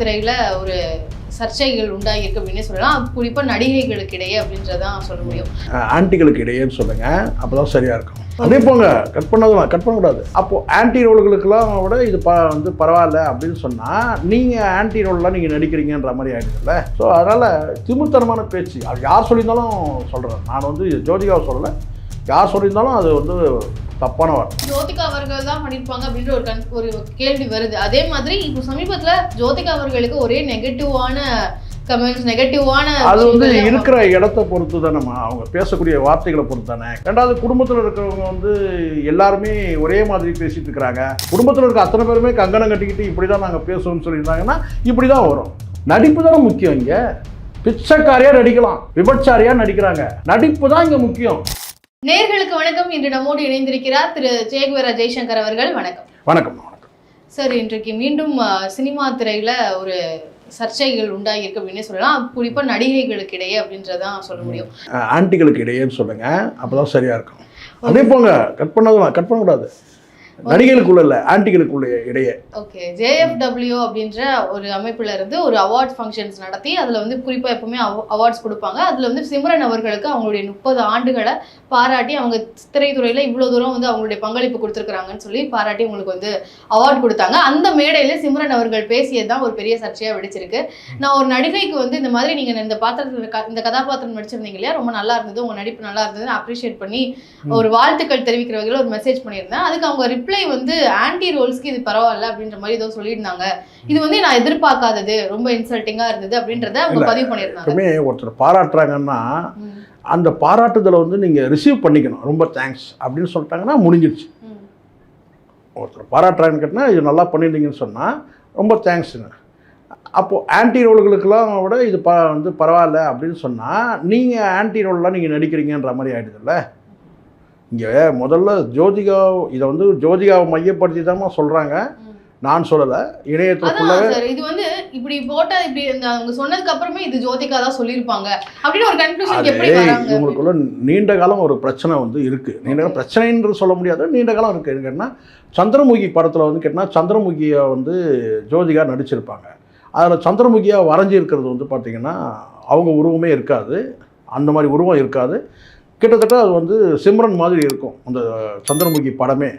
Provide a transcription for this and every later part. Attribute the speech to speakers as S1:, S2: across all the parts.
S1: திரையில ஒரு சர்ச்சைகள் உண்டாகியிருக்கு அப்படின்னு சொல்லலாம். குறிப்பாக நடிகைகளுக்கு இடையே அப்படின்றதான் சொல்ல முடியும்.
S2: ஆன்டிகளுக்கு இடையேன்னு சொல்லுங்க. அப்போதான் சரியா இருக்கும். அதே போங்க. கட் பண்ணதுலாம் கட் பண்ணக்கூடாது. அப்போது ஆன்டி ரோல்களுக்கெல்லாம் விட இது ப வந்து பரவாயில்ல அப்படின்னு சொன்னால் நீங்கள் ஆன்டி ரோல்லாம் நீங்கள் நடிக்கிறீங்கன்ற மாதிரி ஆகிடுதுல்ல ஸோ அதனால் திமுத்தனமான பேச்சு. அது யார் சொல்லியிருந்தாலும் சொல்கிறேன் நான் வந்து ஜோதிகாவை சொல்லலை. யார் சொல்லியிருந்தாலும் அது வந்து தப்பான வார்த்தை.
S1: ஜோதிகா அவர்கள் தான் பண்ணிருப்பாங்க அப்படின்ற ஒரு கன் ஒரு கேள்வி வருது. அதே மாதிரி இப்போ சமீபத்துல ஜோதிகா அவர்களுக்கு ஒரே நெகட்டிவான கமெண்ட்ஸ் நெகட்டிவான
S2: அது வந்து இருக்கிற இடத்த பொறுத்து தானேம்மா அவங்க பேசக்கூடிய வார்த்தைகளை பொறுத்து தானே. ரெண்டாவது குடும்பத்தில் இருக்கிறவங்க வந்து எல்லாருமே ஒரே மாதிரி பேசிட்டு இருக்கிறாங்க. குடும்பத்தில் இருக்க அத்தனை பேருமே கங்கணம் கட்டிக்கிட்டு இப்படி தான் நாங்கள் பேசுவோம்னு சொல்லியிருந்தாங்கன்னா இப்படி தான் வரும். நடிப்பு தானே முக்கியம் இங்கே. பிச்சைக்காரியாக நடிக்கலாம். விபச்சாரியாக நடிக்கிறாங்க. நடிப்பு தான் இங்கே முக்கியம்.
S1: நேர்களுக்கு வணக்கம். இன்று நம்மோடு இணைந்திருக்கிறார் திரு ஜெயகுவரா ஜெய்சங்கர் அவர்கள். வணக்கம்.
S2: வணக்கம் வணக்கம்.
S1: சார் இன்றைக்கு மீண்டும் சினிமா துறையில ஒரு சர்ச்சைகள் உண்டாகியிருக்கு அப்படின்னு சொல்லலாம். குறிப்பா நடிகைகளுக்கு இடையே அப்படின்றதான் சொல்ல முடியும்.
S2: அஹ் ஆன்டிகளுக்கு இடையேன்னு சொல்லுங்க. அப்பதான் சரியா இருக்கும். அதே போங்க. கட் பண்ணதுலாம் கட் பண்ணக்கூடாது. நடிகைகளுக்குள்ள இல்லை ஆன்டிகளுக்குள்ள இடையே.
S1: ஓகே ஜேஎஃப்டபிள்யூ அப்படின்ற ஒரு அமைப்புல இருந்து ஒரு அவார்ட் ஃபங்க்ஷன்ஸ் நடத்தி அதுல வந்து குறிப்பா எப்பவுமே அவார்ட்ஸ் கொடுப்பாங்க. அதுல வந்து சிம்ரன் அவர்களுக்கு அவங்களுடைய முப்பது ஆண்டுகளை பாராட்டி அவங்க திரைத்துறையில இவ்வளவு தூரம் வந்து அவங்களுடைய பங்களிப்பு கொடுத்துருக்காங்கன்னு சொல்லி பாராட்டி உங்களுக்கு வந்து அவார்ட் கொடுத்தாங்க. அந்த மேடையில சிம்ரன் அவர்கள் பேசியது தான் ஒரு பெரிய சர்ச்சையா வெடிச்சிருக்கு. நான் ஒரு நடிகைக்கு வந்து இந்த மாதிரி நீங்க இந்த பாத்திரத்துல இந்த கதாபாத்திரம் நடிச்சிருந்தீங்க இல்லையா? ரொம்ப நல்லா இருந்தது உங்க நடிப்பு நல்லா இருந்ததுன்னு அப்ரிஷியேட் பண்ணி ஒரு வாழ்த்துக்கள் தெரிவிக்கிற வகையில் ஒரு மெசேஜ் பண்ணியிருந்தேன். அதுக்கு அவங்க ரிப்ளை வந்து ஆன்டி ரோல்ஸ்க்கு இது பரவாயில்ல அப்படின்ற மாதிரி ஏதோ சொல்லியிருந்தாங்க. இது வந்து நான் எதிர்பார்க்காதது ரொம்ப இன்சல்ட்டிங்கா இருந்தது அப்படின்றத அவங்க. பதிவு பண்ணியிருந்தாங்க.
S2: ஒருத்தர் பாராட்டுறாங்கன்னா அந்த பாராட்டுதலை வந்து நீங்கள் ரிசீவ் பண்ணிக்கணும். ரொம்ப தேங்க்ஸ் அப்படின்னு சொல்லிட்டாங்கன்னா முடிஞ்சிருச்சு. ஒருத்தர் பாராட்டுறாங்கன்னு கேட்டால் இது நல்லா பண்ணியிருந்தீங்கன்னு சொன்னால் ரொம்ப தேங்க்ஸுங்க அப்போது ஆன்டி ரோல்களுக்கெல்லாம் விட இது ப வந்து பரவாயில்ல அப்படின்னு சொன்னால் நீங்கள் ஆன்டி ரோல்லாம் நீங்கள் நடிக்கிறீங்கன்ற மாதிரி ஆகிடுதுல்ல இங்கே முதல்ல ஜோதிகா இதை வந்து ஜோதிகாவை மையப்படுத்தி தான் சொல்கிறாங்க நான் சொல்லலை இணையத்தில்
S1: இது வந்து இப்படி போட்டா இப்படி அவங்க சொன்னதுக்கு அப்புறமே இது ஜோதிகா தான் சொல்லியிருப்பாங்க. அப்படின்னு ஒரு கன்க்ளூஷன் எப்படி வராங்க?
S2: இவங்களுக்குள்ள நீண்ட காலம் ஒரு பிரச்சனை வந்து இருக்குது நீண்ட காலம் பிரச்சனைன்னு சொல்ல முடியாது நீண்ட காலம் இருக்குது கேட்டினா சந்திரமுகி படத்தில் வந்து கேட்டினா சந்திரமுகியை வந்து ஜோதிகா நடிச்சிருப்பாங்க. அதில் சந்திரமுகியாக வரைஞ்சி இருக்கிறது வந்து பார்த்திங்கன்னா அவங்க உருவமே இருக்காது. அந்த மாதிரி உருவம் இருக்காது. கிட்டத்தட்ட அது வந்து சிம்ரன் மாதிரி இருக்கும் அந்த சந்திரமுகி படமே.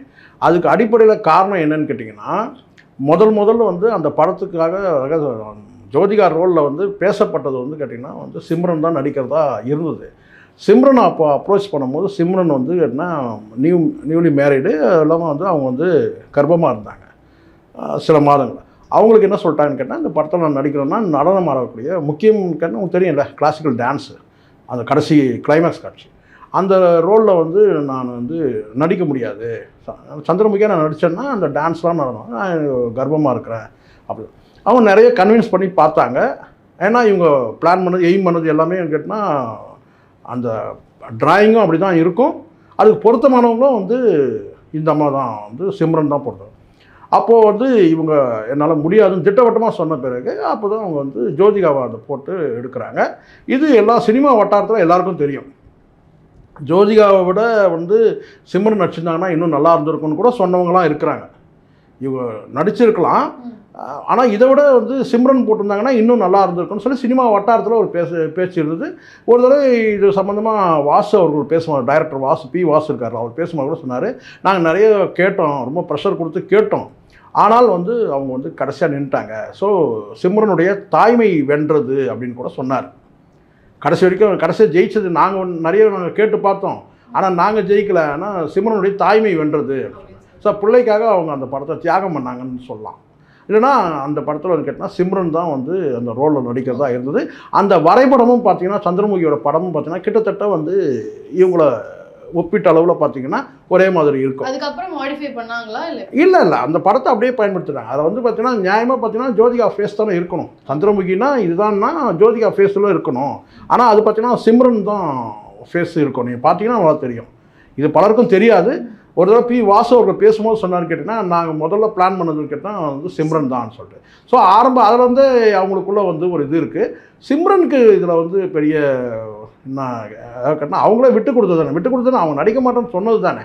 S2: அதுக்கு அடிப்படையில் காரணம் என்னன்னு கேட்டிங்கன்னா முதல் முதல்ல வந்து அந்த படத்துக்காக ஜோதிகா ரோலில் வந்து பேசப்பட்டது வந்து கேட்டிங்கன்னா வந்து சிம்ரன் தான் நடிக்கிறதா இருந்தது. சிம்ரனை அப்போ அப்ரோச் பண்ணும்போது சிம்ரன் வந்து என்ன நியூ நியூலி மேரீடு இல்லாமல் வந்து அவங்க வந்து கர்ப்பமாக இருந்தாங்க. சில மாதங்கள். அவங்களுக்கு என்ன சொல்லிட்டாங்கன்னு கேட்டால் இந்த படத்தில் நான் நடிக்கிறேன்னா நடனம் ஆடக்கூடிய முக்கியம் கேட்டால் உங்களுக்கு தெரியும்ல கிளாசிக்கல் டான்ஸு அந்த கடைசி கிளைமேக்ஸ் காட்சி. அந்த ரோலில் வந்து நான் வந்து நடிக்க முடியாது. சந்திரமுகியாக நான் நடித்தேன்னா அந்த டான்ஸ்லாம் நடனம் நான் கர்ப்பமாக இருக்கிறேன். அப்படி. அவங்க நிறைய கன்வின்ஸ் பண்ணி பார்த்தாங்க. ஏன்னா இவங்க பிளான் பண்ணது எய்ம் பண்ணது எல்லாமே கேட்டால் அந்த ட்ராயிங்கும் அப்படி தான் இருக்கும். அதுக்கு பொருத்தமானவங்களும் வந்து இந்த அம்மா தான் வந்து சிம்ரன் தான் பொருத்தம். அப்போது வந்து இவங்க என்னால் முடியாதுன்னு திட்டவட்டமாக சொன்ன பிறகு அப்போ தான் அவங்க வந்து ஜோதிகாவை அதை போட்டு எடுக்கிறாங்க. இது எல்லா சினிமா வட்டாரத்தில் எல்லாருக்கும் தெரியும். ஜோதிகாவை விட வந்து சிம்ரன் நடிச்சிருந்தாங்கன்னா இன்னும் நல்லா இருந்திருக்கும்னு கூட சொன்னவங்களாம் இருக்கிறாங்க. இவங்க நடிச்சிருக்கலாம். ஆனால் இதை விட வந்து சிம்ரன் போட்டிருந்தாங்கன்னா இன்னும் நல்லா இருந்திருக்கும்னு சொல்லி சினிமா வட்டாரத்தில் ஒரு பேச பேச்சு இருந்தது. ஒரு தடவை இது சம்மந்தமாக வாசு அவர்கள் பேசுவார் டைரக்டர் வாசு பி வாசு இருக்கார் அவர் பேசும்போது கூட சொன்னார். நாங்கள் நிறைய கேட்டோம் ரொம்ப ப்ரெஷர் கொடுத்து கேட்டோம். ஆனால் வந்து அவங்க வந்து கடைசியாக நின்ட்டாங்க ஸோ சிம்ரனுடைய தாய்மை வென்றது அப்படின்னு கூட சொன்னார். கடைசி வரைக்கும் கடைசியாக ஜெயிச்சது நாங்கள் நிறைய நாங்கள் கேட்டு பார்த்தோம். ஆனால் நாங்கள் ஜெயிக்கல. ஆனால் சிம்ரனுடைய தாய்மை வென்றது. ஸோ பிள்ளைக்காக அவங்க அந்த படத்தை தியாகம் பண்ணாங்கன்னு சொல்லலாம். இல்லைன்னா அந்த படத்தில் வந்து கேட்டால் சிம்ரன் தான் வந்து அந்த ரோலில் நடிக்கிறதா இருந்தது. அந்த வரைபடமும் பார்த்தீங்கன்னா சந்திரமுகியோட படமும் பார்த்தீங்கன்னா கிட்டத்தட்ட வந்து இவங்கள ஒப்பிட்ட அளவில் பார்த்தீங்கன்னா ஒரே மாதிரி இருக்கும்.
S1: அதுக்கப்புறம் மாடிஃபை பண்ணாங்களா இல்ல?
S2: இல்லை இல்லை. அந்த படத்தை அப்படியே பயன்படுத்துகிறாங்க அதை வந்து பார்த்தீங்கன்னா நியாயமாக பார்த்தீங்கன்னா ஜோதிகா ஃபேஸ் தானே இருக்கணும். சந்திரமுகினா இதுதான்னா ஜோதிகா ஃபேஸில் இருக்கணும். ஆனால் அது பார்த்தீங்கன்னா சிம்ரன் தான் ஃபேஸ் இருக்கும். நீங்கள் பார்த்தீங்கன்னா நல்லா தெரியும். இது பலருக்கும் தெரியாது. ஒரு தடவை பி வாசு அவர்கள் பேசும்போது சொன்னார் கேட்டிங்கன்னா நாங்கள் முதல்ல பிளான் பண்ணதுன்னு கேட்டால் வந்து சிம்ரன் தான் சொல்லிட்டு ஸோ ஆரம்ப அதில் வந்து அவங்களுக்குள்ளே வந்து ஒரு இது இருக்குது சிம்ரனுக்கு இதில் வந்து பெரிய என்ன கேட்டால் அவங்களே விட்டு கொடுத்தது தானே. விட்டு கொடுத்தது அவங்க நடிக்க மாட்டோம்னு சொன்னது தானே.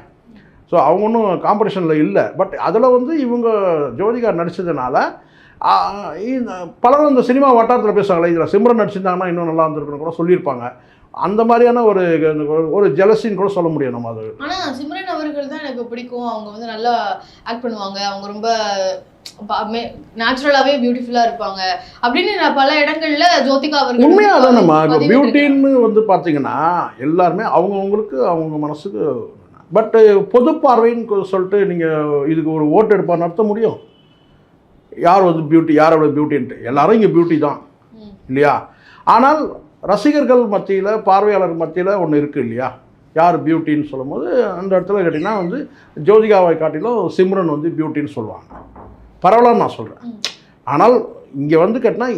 S2: ஸோ அவங்க ஒன்றும் காம்படிஷனில் இல்லை. பட் அதில் வந்து இவங்க ஜோதிகா நடித்ததுனால பலரும் இந்த சினிமா வட்டாரத்தில் பேசுவாங்களே இதில் சிம்ரன் நடிச்சிருந்தாங்கன்னா இன்னும் நல்லா இருந்திருக்குன்னு கூட சொல்லியிருப்பாங்க. அந்த மாதிரியான ஒரு ஒரு ஜெலசின்னு கூட சொல்ல முடியும் நம்ம அது.
S1: ஆனா சிம்ரன் அவர்கள் தான் எனக்கு பிடிக்கும். அவங்க வந்து நல்லா ஆக்ட் பண்ணுவாங்க. அவங்க ரொம்ப நேச்சுரலாவே பியூட்டிஃபுல்லா இருப்பாங்க. அப்படின்னு நான் பல இடங்கள்ல ஜோதிகா அவர்கள்
S2: உண்மையாக இப்போ
S1: பதிவிட்டிருக்காங்க.
S2: பியூட்டின்னு வந்து பார்த்தீங்கன்னா எல்லாருமே அவங்கவுங்களுக்கு அவங்க மனசுக்கு பட்டு பொது பார்வைன்னு சொல்லிட்டு நீங்கள் இதுக்கு ஒரு ஓட்டு எடுப்பா நடத்த முடியும். யார் வந்து பியூட்டி யாரோட பியூட்டின்ட்டு எல்லாரும் இங்கே பியூட்டி தான். இல்லையா? ஆனால் ரசிகர்கள் மத்தியில் பார்வையாளர் மத்தியில் ஒன்று இருக்குது இல்லையா யார் பியூட்டின்னு சொல்லும்போது அந்த இடத்துல கேட்டிங்கன்னா வந்து ஜோதிகாவை காட்டிலும் சிம்ரன் வந்து பியூட்டின்னு சொல்லுவாங்க பரவாயில்லன்னு நான் சொல்கிறேன். ஆனால் இங்கே வந்து கேட்டினா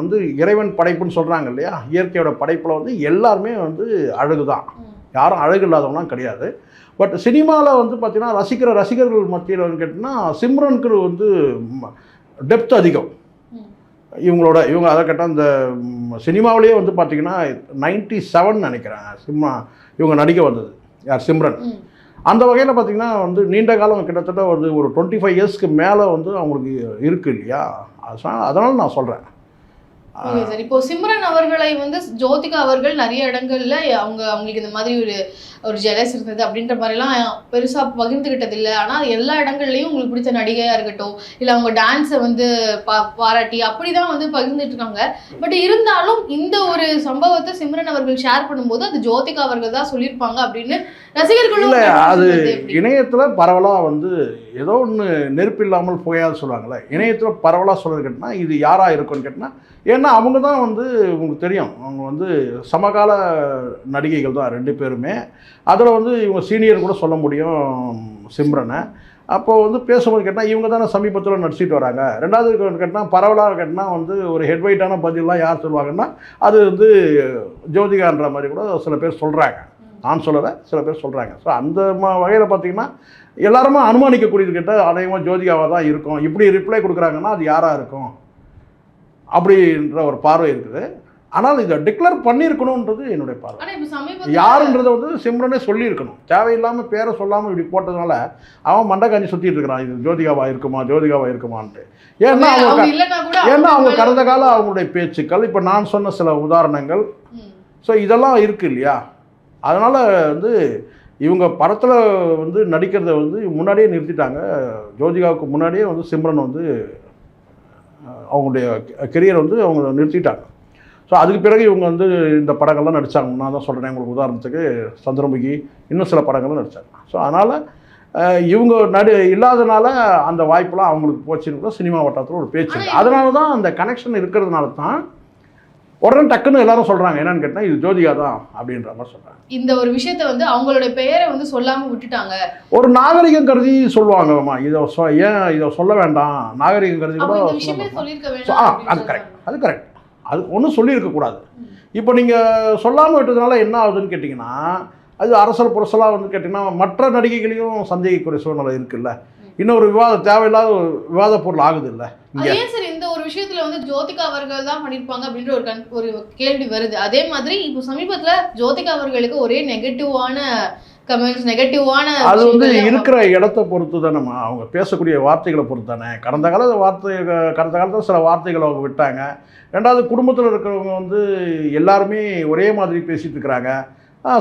S2: வந்து இறைவன் படைப்புன்னு சொல்கிறாங்க இல்லையா இயற்கையோட படைப்பில் வந்து எல்லாருமே வந்து அழகு தான். யாரும் அழகு இல்லாதவங்களாம் கிடையாது பட் சினிமாவில் வந்து பார்த்தீங்கன்னா ரசிக்கிற ரசிகர்கள் மத்தியில் வந்து கேட்டிங்கன்னா சிம்ரனுக்கு வந்து டெப்த் அதிகம். இவங்களோட இவங்க அதை கேட்டால் இந்த சினிமாவிலேயே வந்து பார்த்தீங்கன்னா நைன்டி செவன் நினைக்கிறேன். சினிமா இவங்க நடிக்க வந்தது. யார்? சிம்ரன். அந்த வகையில் பார்த்தீங்கன்னா வந்து நீண்ட காலம் கிட்டத்தட்ட வந்து ஒரு டுவெண்ட்டி ஃபைவ் இயர்ஸ்க்கு மேலே வந்து அவங்களுக்கு இருக்குது இல்லையா? அதனால் நான் சொல்கிறேன்
S1: ஓகே சார். இப்போ சிம்ரன் அவர்களை வந்து ஜோதிகா அவர்கள் நிறைய இடங்கள்ல அவங்க அவங்களுக்கு இந்த மாதிரி ஒரு ஒரு ஜெலஸ் இருந்தது அப்படின்ற மாதிரிலாம் பெருசா பகிர்ந்துகிட்டது இல்லை ஆனா எல்லா இடங்கள்லயும் உங்களுக்கு பிடிச்ச நடிகையா இருக்கட்டும் இல்ல அவங்க டான்ஸை வந்து பா பாராட்டி அப்படிதான் வந்து பகிர்ந்துட்டு இருக்காங்க பட் இருந்தாலும் இந்த ஒரு சம்பவத்தை சிம்ரன் அவர்கள் ஷேர் பண்ணும்போது அது ஜோதிகா அவர்கள் தான் சொல்லியிருப்பாங்க அப்படின்னு ரசிகர்களும்
S2: அது? இணையத்தில் பரவலாக வந்து ஏதோ ஒன்று நெருப்பு இல்லாமல் புகையாது சொல்லுவாங்கள்ல இணையத்தில் பரவலாக சொல்கிறது கேட்டினா இது யாராக இருக்குன்னு கேட்டினா ஏன்னா அவங்க தான் வந்து உங்களுக்கு தெரியும். அவங்க வந்து சமகால நடிகைகள் தான் ரெண்டு பேருமே. அதில் வந்து இவங்க சீனியர் கூட சொல்ல முடியும் சிம்ரனை. அப்போது வந்து பேசும்போது கேட்டால் இவங்க தானே சமீபத்தில் நடிச்சிட்டு வராங்க. ரெண்டாவது கேட்டால் பரவலாக கேட்டால் வந்து ஒரு ஹெட்வைட்டான பதிலாம் யார் சொல்லுவாங்கன்னா அது வந்து ஜோதிகான்ற மாதிரி கூட சில பேர் சொல்கிறாங்க நான் சொல்லலை சில பேர் சொல்கிறாங்க ஸோ அந்த வகையில் பார்த்தீங்கன்னா எல்லாருமே அனுமானிக்கக்கூடியது கிட்ட அநேகமாக ஜோதிகாவாக தான் இருக்கும். இப்படி ரிப்ளை கொடுக்குறாங்கன்னா அது யாராக இருக்கும்? அப்படின்ற ஒரு பார்வை இருக்குது. ஆனால் இதை டிக்ளேர் பண்ணியிருக்கணுன்றது என்னுடைய பார்வை. யாருன்றதை வந்து சிம்ரனே சொல்லியிருக்கணும். தேவையில்லாமல் பேரை சொல்லாமல் இப்படி போட்டதுனால அவன் மண்டக்காஞ்சி சுற்றிட்டு இருக்கிறான். இது ஜோதிகாவா இருக்குமா ஜோதிகாவா இருக்குமான்ட்டு. ஏன்னா அவங்க ஏன்னா அவங்க கடந்த கால அவங்களுடைய பேச்சுக்கள் இப்போ நான் சொன்ன சில உதாரணங்கள். ஸோ இதெல்லாம் இருக்குது இல்லையா? அதனால் வந்து இவங்க படத்தில் வந்து நடிக்கிறத வந்து முன்னாடியே நிறுத்திட்டாங்க. ஜோதிகாவுக்கு முன்னாடியே வந்து சிம்ரன் வந்து அவங்களுடைய கெரியர் வந்து அவங்க நிறுத்திட்டாங்க. ஸோ அதுக்கு பிறகு இவங்க வந்து இந்த படங்கள்லாம் நடித்தாங்க நான் தான் சொல்கிறேன் உங்களுக்கு உதாரணத்துக்கு சந்திரமுகி இன்னும் சில படங்கள்லாம் நடித்தாங்க ஸோ அதனால் இவங்க நடு இல்லாதனால அந்த வாய்ப்பெல்லாம் அவங்களுக்கு போச்சுன்னு கூட சினிமா வட்டாரத்தில் ஒரு பேச்சு. அதனால தான் அந்த கனெக்ஷன் இருக்கிறதுனால தான் உடனே டக்குன்னு எல்லாரும் சொல்கிறாங்க என்னன்னு கேட்டால் இது ஜோதிகா தான் அப்படின்ற மாதிரி சொல்கிறாங்க
S1: இந்த ஒரு விஷயத்த வந்து அவங்களுடைய பெயரை வந்து சொல்லாம விட்டுட்டாங்க.
S2: ஒரு நாகரிகம் கருதி சொல்லுவாங்கம்மா இதை சொ ஏன் இதை சொல்ல வேண்டாம்? நாகரிகம் கருதி கூட ஆ, அது கரெக்ட். அது கரெக்ட் அது ஒன்றும் சொல்லியிருக்கக்கூடாது. இப்போ நீங்கள் சொல்லாமல் விட்டதுனால என்ன ஆகுதுன்னு கேட்டிங்கன்னா அது அரசல் புரசலாக வந்து கேட்டிங்கன்னா மற்ற நடிகைகளையும் சந்தேகிக்கூடிய சூழ்நிலை இருக்குல்ல. இன்னொரு விவாதம் தேவையில்லாத ஒரு விவாத பொருள் ஆகுது இல்லை
S1: ஏன் சார் இந்த ஒரு விஷயத்துல வந்து ஜோதிகா அவர்கள் தான் பண்ணிருப்பாங்க அப்படின்ற ஒரு கண் ஒரு கேள்வி வருது. அதே மாதிரி இப்போ சமீபத்துல ஜோதிகா அவர்களுக்கு ஒரே நெகட்டிவான கமெண்ட்ஸ் நெகட்டிவான
S2: அது வந்து இருக்கிற இடத்த பொறுத்து தானேம்மா அவங்க பேசக்கூடிய வார்த்தைகளை பொறுத்து தானே. கடந்த கால வார்த்தை கடந்த காலத்தில் சில வார்த்தைகளை அவங்க விட்டாங்க. ரெண்டாவது குடும்பத்தில் இருக்கிறவங்க வந்து எல்லாருமே ஒரே மாதிரி பேசிட்டு இருக்கிறாங்க.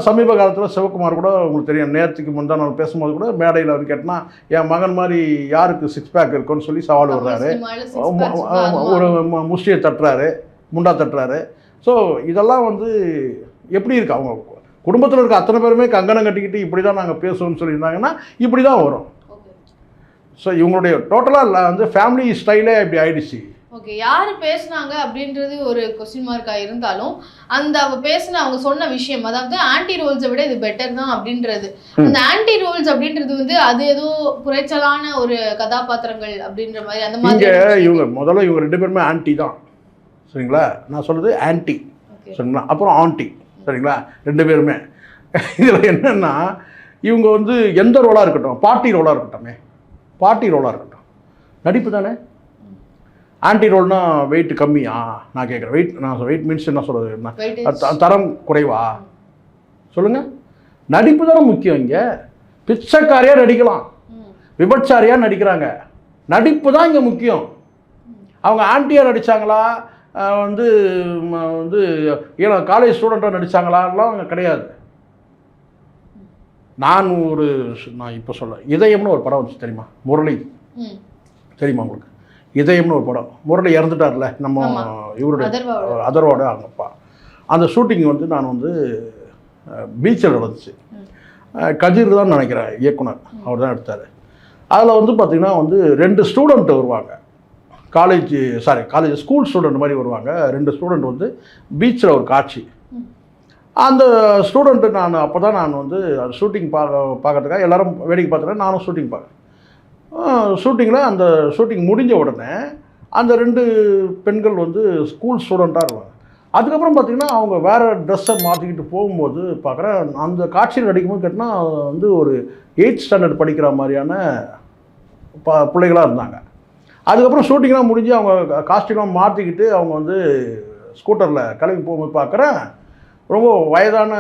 S2: சமீப காலத்தில் சிவகுமார் கூட உங்களுக்கு தெரியும். நேற்றுக்கு முந்தா நாள் பேசும்போது கூட மேடையில் வந்து கேட்டினா என் மகன் மாதிரி யாருக்கு சிக்ஸ் பேக் இருக்குன்னு சொல்லி சவால் விடுறாரு. ஒரு முஷ்டியை தட்டுறாரு முண்டா தட்டுறாரு. ஸோ இதெல்லாம் வந்து எப்படி இருக்கு? அவங்க குடும்பத்தில் இருக்க அத்தனை பேருமே கங்கணம் கட்டிக்கிட்டு இப்படி தான் நாங்கள் பேசுவோம்னு சொல்லியிருந்தாங்கன்னா இப்படி தான் வரும் ஸோ இவங்களுடைய டோட்டலாக வந்து ஃபேமிலி ஸ்டைலே இப்படி ஆயிடுச்சு.
S1: ஓகே யாரு பேசுனாங்க அப்படின்றது ஒரு கொஸ்டின் மார்க்கா இருந்தாலும் அந்த அவ பேசின அவங்க சொன்ன விஷயம் அதாவது ஆன்டி ரோல்ஸை விட இது பெட்டர் தான் அப்படின்றது. அந்த ஆன்டி ரோல்ஸ் அப்படின்றது வந்து அது ஏதோ குறைச்சலான ஒரு கதாபாத்திரங்கள் அப்படின்ற மாதிரி அந்த மாதிரி
S2: இவங்க முதல்ல இவங்க ரெண்டு பேருமே ஆன்டி தான். சரிங்களா? நான் சொல்கிறது ஆன்டி. சரிங்களா? அப்புறம் ஆன்டி சரிங்களா? ரெண்டு பேருமே. இதில் என்னென்னா இவங்க வந்து எந்த ரோலாக இருக்கட்டும் பார்ட்டி ரோலாக இருக்கட்டுமே. பார்ட்டி ரோலாக இருக்கட்டும். நடிப்பு தானே? ஆன்டி ரோல்னா வெயிட் கம்மியா? நான் கேட்குறேன் வெயிட் நான் வெயிட் மீன்ஸ் என்ன சொல்கிறது தரம் குறைவா? சொல்லுங்க. நடிப்பு தானே முக்கியம் இங்கே. பிச்சைக்காரியாக நடிக்கலாம். விபச்சாரியாக நடிக்கிறாங்க. நடிப்பு தான் இங்கே முக்கியம். அவங்க ஆன்ட்டியாக நடித்தாங்களா வந்து வந்து ஏன்னா காலேஜ் ஸ்டூடெண்ட்டாக நடித்தாங்களாலாம் கிடையாது. நான் ஒரு நான் இப்போ சொல்ல இதயம்னு ஒரு படம் வந்துச்சு தெரியுமா? முரளி. தெரியுமா உங்களுக்கு? இதயம்னு ஒரு படம். முரளி இறந்துட்டார்ல நம்ம. இவருடைய
S1: அதர்வாவோட.
S2: அதரோட அவங்க அப்பா அந்த ஷூட்டிங் வந்து நான் வந்து பீச்சில் நடந்துச்சு. கதிர் தான் நினைக்கிறேன் இயக்குனர். அவர் தான் எடுத்தார். அதில் வந்து பார்த்திங்கன்னா வந்து ரெண்டு ஸ்டூடெண்ட் வருவாங்க. College sorry college school student மாதிரி வருவாங்க. ரெண்டு ஸ்டூடெண்ட் வந்து பீச்சில் ஒரு காட்சி. அந்த ஸ்டூடெண்ட்டு நான் அப்போ தான் நான் வந்து ஷூட்டிங் பார்க்க பார்க்கறதுக்காக எல்லாரும் வேடிக்கை பார்த்துட்டேன் நானும் ஷூட்டிங் பார்க்குறேன். ஷூட்டிங்கில் அந்த ஷூட்டிங் முடிஞ்ச உடனே அந்த ரெண்டு பெண்கள் வந்து ஸ்கூல் ஸ்டூடெண்ட்டாக இருவாங்க அதுக்கப்புறம் பார்த்திங்கன்னா அவங்க வேறு ட்ரெஸ்ஸை மாற்றிக்கிட்டு போகும்போது பார்க்குறேன் அந்த காட்சியில் நடிக்கும்போது கேட்டால் வந்து ஒரு எயிட் ஸ்டாண்டர்ட் படிக்கிற மாதிரியான ப பிள்ளைகளாக இருந்தாங்க. அதுக்கப்புறம் ஷூட்டிங்லாம் முடிஞ்சு அவங்க காஸ்டியூம்லாம் மாற்றிக்கிட்டு அவங்க வந்து ஸ்கூட்டரில் கிளம்பி போகும்போது பார்க்குறேன் ரொம்ப வயதான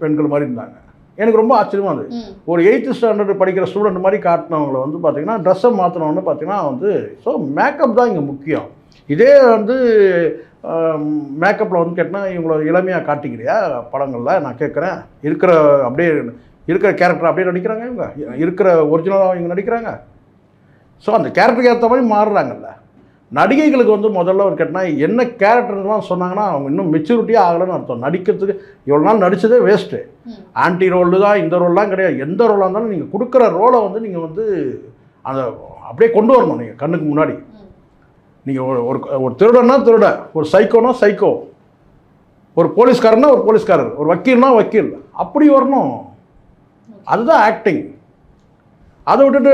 S2: பெண்கள் மாதிரி இருந்தாங்க. எனக்கு ரொம்ப ஆச்சரியமாக இருந்தது. ஒரு எயித்து ஸ்டாண்டர்ட் படிக்கிற ஸ்டூடெண்ட் மாதிரி காட்டினவங்கள வந்து பார்த்தீங்கன்னா ட்ரெஸ்ஸை மாற்றினவொன்னு பார்த்தீங்கன்னா வந்து ஸோ மேக்கப் தான் இங்கே முக்கியம். இதே வந்து மேக்கப்பில் வந்து கேட்டால் இவங்கள இளமையாக காட்டிக்கிறியா? படங்களில் நான் கேட்குறேன் இருக்கிற அப்படியே இருக்கிற கேரக்டர் அப்படியே நடிக்கிறாங்க இவங்க. இருக்கிற ஒரிஜினலாக இவங்க நடிக்கிறாங்க. ஸோ அந்த கேரக்டருக்கு ஏற்ற மாதிரி மாறுறாங்கல்ல. நடிகைகளுக்கு வந்து முதல்ல ஒரு கேட்டால் என்ன கேரக்டர்லாம் சொன்னாங்கன்னா அவங்க இன்னும் மெச்சூரிட்டியே ஆகலைன்னு அர்த்தம். நடிக்கிறதுக்கு இவ்வளோ நாள் நடித்ததே வேஸ்ட்டு ஆன்டி ரோல் தான் இந்த ரோல்லாம் கிடையாது. எந்த ரோலாக இருந்தாலும் நீங்கள் கொடுக்குற ரோலை வந்து நீங்கள் வந்து அந்த அப்படியே கொண்டு வரணும் நீங்கள் கண்ணுக்கு முன்னாடி. நீங்கள் ஒரு ஒரு ஒரு திருடன்னா திருட ஒரு சைக்கோனா சைக்கோ ஒரு போலீஸ்காரன்னா ஒரு போலீஸ்காரர். ஒரு வக்கீல்னா வக்கீல். அப்படி வரணும். அதுதான் ஆக்டிங் அதை விட்டுட்டு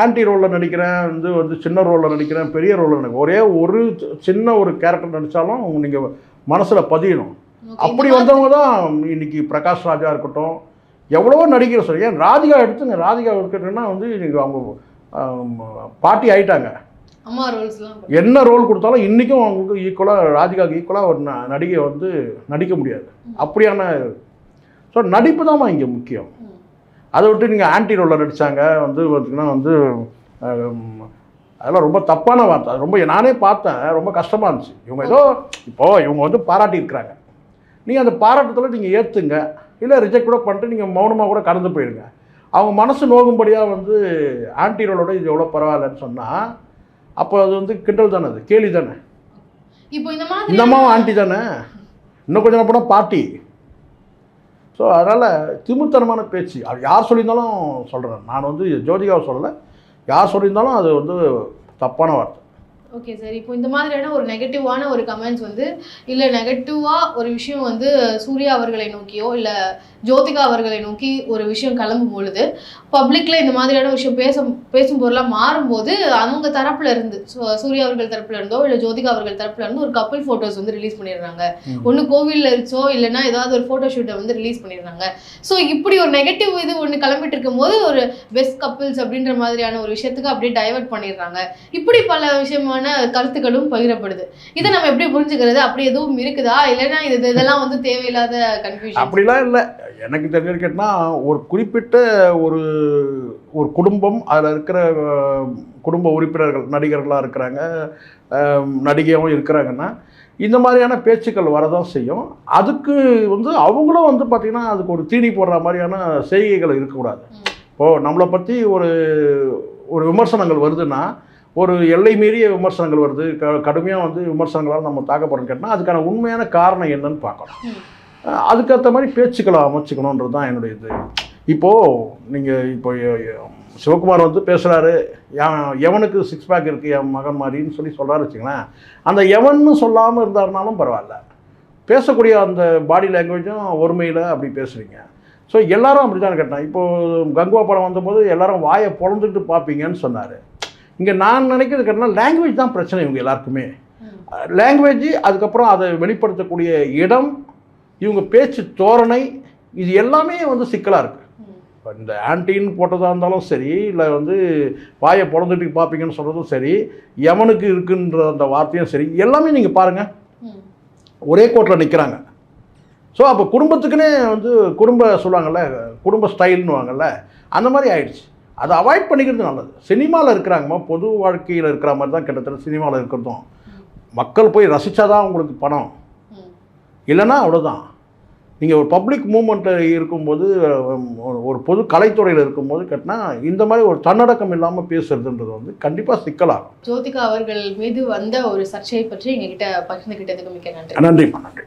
S2: ஆன்டி ரோலில் நடிக்கிறேன் வந்து வந்து சின்ன ரோலில் நடிக்கிறேன் பெரிய ரோலில் நடிக்கிறேன். ஒரே ஒரு சின்ன ஒரு கேரக்டர் நடித்தாலும் நீங்கள் மனசில் பதியணும். அப்படி வந்தவங்க தான் இன்னைக்கு பிரகாஷ் ராஜா இருக்கட்டும் எவ்வளவோ நடிகர் சொல்லி ஏன் ராதிகா எடுத்துங்க ராதிகா எடுத்துட்டேன்னா வந்து இன்னைக்கு அவங்க பாட்டி ஆயிட்டாங்க. என்ன ரோல் கொடுத்தாலும் இன்றைக்கும் அவங்களுக்கு ஈக்குவலாக ராதிகாவுக்கு ஈக்குவலாக ஒரு நடிகை வந்து நடிக்க முடியாது. அப்படியான ஸோ நடிப்பு தான்மா இங்கே முக்கியம். அதை விட்டு நீங்கள் ஆன்டி ரோலில் நடித்தாங்க வந்து பார்த்திங்கன்னா வந்து அதெல்லாம் ரொம்ப தப்பான வார்த்தை. அது ரொம்ப நானே பார்த்தேன். ரொம்ப கஷ்டமாக இருந்துச்சு. இவங்க ஏதோ இப்போது இவங்க வந்து பாராட்டியிருக்கிறாங்க நீங்கள் அந்த பாராட்டத்தில் நீங்கள் ஏற்றுங்க இல்லை ரிஜெக்ட் கூட பண்ணிட்டு நீங்கள் மௌனமாக கூட கடந்து போயிடுங்க அவங்க மனசு நோகும்படியாக வந்து ஆன்டி ரோலோட இது எவ்வளோ பரவாயில்லன்னு சொன்னால் அப்போ அது வந்து கிண்டல் தானே அது? கேலி தானே?
S1: இப்போ இந்த
S2: அம்மாவும் ஆண்டி தானே? இன்னும் கொஞ்சம் போனால் பாட்டி ஸோ அதனால் திமுத்தனமான பேச்சு. அது யார் சொல்லியிருந்தாலும் சொல்கிறேன் நான் வந்து ஜோதிகாவை சொல்லலை. யார் சொல்லியிருந்தாலும் அது வந்து தப்பான வார்த்தை.
S1: ஓகே சார் இப்போ இந்த மாதிரியான ஒரு நெகட்டிவான ஒரு கமெண்ட்ஸ் வந்து இல்லை நெகட்டிவாக ஒரு விஷயம் வந்து சூர்யா அவர்களை நோக்கியோ இல்லை ஜோதிகா அவர்களை நோக்கி ஒரு விஷயம் கிளம்பும் பொழுது பப்ளிக்ல இந்த மாதிரியான விஷயம் பேசும் பேசும் பொருளாக மாறும்போது அவங்க தரப்புல இருந்து சூர்யா அவர்கள் தரப்புல இருந்தோ இல்லை ஜோதிகா அவர்கள் தரப்புல இருந்து ஒரு கப்பல் ஃபோட்டோஸ் வந்து ரிலீஸ் பண்ணிடுறாங்க. ஒன்று கோவிலில் இருச்சோ இல்லைன்னா ஏதாவது ஒரு ஃபோட்டோ ஷூட்டை வந்து ரிலீஸ் பண்ணிடுறாங்க. ஸோ இப்படி ஒரு நெகட்டிவ் இது ஒன்று கிளம்பிட்டு இருக்கும்போது ஒரு பெஸ்ட் கப்பிள்ஸ் அப்படின்ற மாதிரியான ஒரு விஷயத்துக்கு அப்படியே டைவர்ட் பண்ணிடுறாங்க. இப்படி பல விஷயமான கருத்துக்களும் பகிரப்படுது. இதை நம்ம எப்படி புரிஞ்சுக்கிறது? அப்படி எதுவும் இருக்குதா? இல்லைன்னா இது இதெல்லாம் வந்து தேவையில்லாத கன்ஃபியூஷன்
S2: அப்படிலாம் இல்லை. எனக்கு தெரிஞ்சது கேட்டால் ஒரு குறிப்பிட்ட ஒரு ஒரு குடும்பம் அதில் இருக்கிற குடும்ப உறுப்பினர்கள் நடிகர்களாக இருக்கிறாங்க நடிகையாகவும் இருக்கிறாங்கன்னா இந்த மாதிரியான பேச்சுக்கள் வரதான் செய்யும். அதுக்கு வந்து அவங்களும் வந்து பார்த்திங்கன்னா அதுக்கு ஒரு தீனி போடுற மாதிரியான செய்கைகள் இருக்கக்கூடாது. இப்போது நம்மளை பற்றி ஒரு ஒரு விமர்சனங்கள் வருதுன்னா ஒரு எல்லை மீறிய விமர்சனங்கள் வருது. க கடுமையாக வந்து விமர்சனங்களால் நம்ம தாக்கப்படுறோம் கேட்டால் அதுக்கான உண்மையான காரணம் என்னன்னு பார்க்கணும். அதுக்கேற்ற மாதிரி பேச்சுக்களை அமைச்சுக்கணுன்றது தான் என்னுடைய இது. இப்போது நீங்கள் இப்போ சிவகுமார் வந்து பேசுகிறாரு எவனுக்கு சிக்ஸ் பேக் இருக்குது என் மகன் மாதிரின்னு சொல்லி சொல்கிறாரு வச்சுங்களேன் அந்த எவன்னு சொல்லாமல் இருந்தாருனாலும் பரவாயில்ல. பேசக்கூடிய அந்த பாடி லாங்குவேஜும் ஒருமையில் அப்படி பேசுகிறீங்க ஸோ எல்லாரும் அப்படி தான் கேட்டேன். இப்போது கங்குவா படம் வந்தபோது எல்லாரும் வாயை பொழந்துட்டு பார்ப்பீங்கன்னு சொன்னார். இங்கே நான் நினைக்கிறது கேட்டால் லாங்குவேஜ் தான் பிரச்சனை இவங்க எல்லாருக்குமே. லாங்குவேஜ் அதுக்கப்புறம் அதை வெளிப்படுத்தக்கூடிய இடம் இவங்க பேச்சு தோரணை இது எல்லாமே வந்து சிக்கலாக இருக்குது இப்போ இந்த ஆன்டின்னு போட்டதாக இருந்தாலும் சரி இல்லை வந்து வாயை பிறந்துட்டு பார்ப்பீங்கன்னு சொல்கிறதும் சரி எவனுக்கு இருக்குன்ற அந்த வார்த்தையும் சரி எல்லாமே நீங்கள் பாருங்கள் ஒரே கோட்டில் நிற்கிறாங்க ஸோ அப்போ குடும்பத்துக்குன்னே வந்து குடும்ப சொல்லுவாங்கள்ல குடும்ப ஸ்டைல்னு வாங்கல்ல அந்த மாதிரி ஆயிடுச்சு. அதை அவாய்ட் பண்ணிக்கிறது நல்லது. சினிமாவில் இருக்கிறாங்கம்மா பொது வாழ்க்கையில் இருக்கிற மாதிரி தான் கிட்டத்தட்ட சினிமாவில் இருக்கிறதும். மக்கள் போய் ரசித்தாதான் உங்களுக்கு பணம். இல்லைன்னா அவ்வளோதான் நீங்கள் ஒரு பப்ளிக் மூமெண்ட்டில் இருக்கும்போது ஒரு பொது கலைத்துறையில் இருக்கும்போது கேட்டினா இந்த மாதிரி ஒரு தன்னடக்கம் இல்லாமல் பேசுறதுன்றது வந்து கண்டிப்பாக சிக்கலாகும்
S1: ஜோதிகா அவர்கள் மீது வந்த ஒரு சர்ச்சையை பற்றி எங்ககிட்ட பகிர்ந்துகிட்டதுக்கு மிக்க நன்றி.
S2: நன்றிம்மா நன்றி.